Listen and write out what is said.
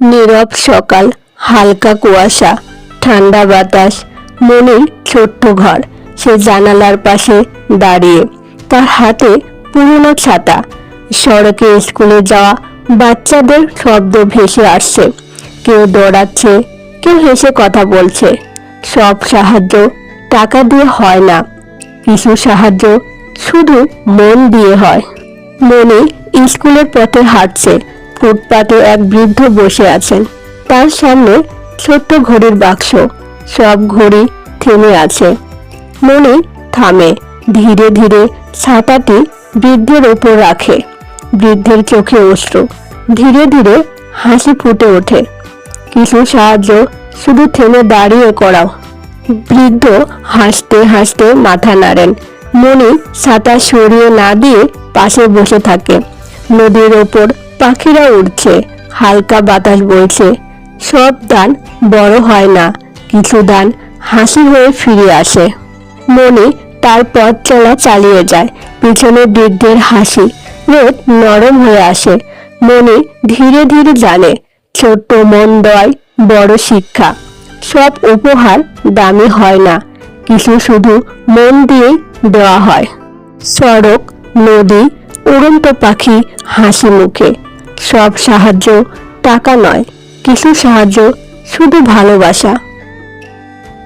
নীরব সকাল, হালকা কুয়াশা, ঠান্ডা বাতাস, মনির ছোট্ট ঘর। সে জানালার পাশে দাঁড়িয়ে, তার হাতে পুরনো ছাতা। সড়কে স্কুলে যাওয়া বাচ্চাদের শব্দ ভেসে আসছে। কেউ দৌড়াচ্ছে, কেউ হেসে কথা বলছে। সব সাহায্য টাকা দিয়ে হয় না। কিছু সাহায্য শুধু মন দিয়ে হয়। মনি স্কুলের পথে হাঁটছে। ফুটপাতে এক বৃদ্ধ বসে আছেন। তার সামনে ছোট্ট ঘড়ির বাক্স। সব ঘড়ি থেমে আছে। মনি থামে। ধীরে ধীরে ছাতাটি বৃদ্ধের ওপর রাখে। বৃদ্ধের চোখে অশ্রু। ধীরে ধীরে হাসি ফুটে ওঠে। কিছু সাহায্য শুধু থেমে দাঁড়িয়ে করাও। বৃদ্ধ হাসতে হাসতে মাথা নাড়েন। মনি ছাতা সরিয়ে না দিয়ে পাশে বসে থাকে। নদীর ওপর পাখিরা উড়ছে, হালকা বাতাস বইছে। সব দান বড় হয় না, কিছু দান হাসি হয়ে ফিরে আসে। মনে তার পথ চলা চালিয়ে যায় পিছনে বৃদ্ধের হাসি রোদ নরম হয়ে আসে। মনে ধীরে ধীরে জানে, ছোট্ট মন দয় বড় শিক্ষা। সব উপহার দামি হয় না, কিছু শুধু মন দিয়ে দেওয়া হয়। সড়ক, নদী, উড়ন্ত পাখি হাসি মুখে। সব সাহায্য টাকা নয় কিছু সাহায্য শুধু ভালোবাসা।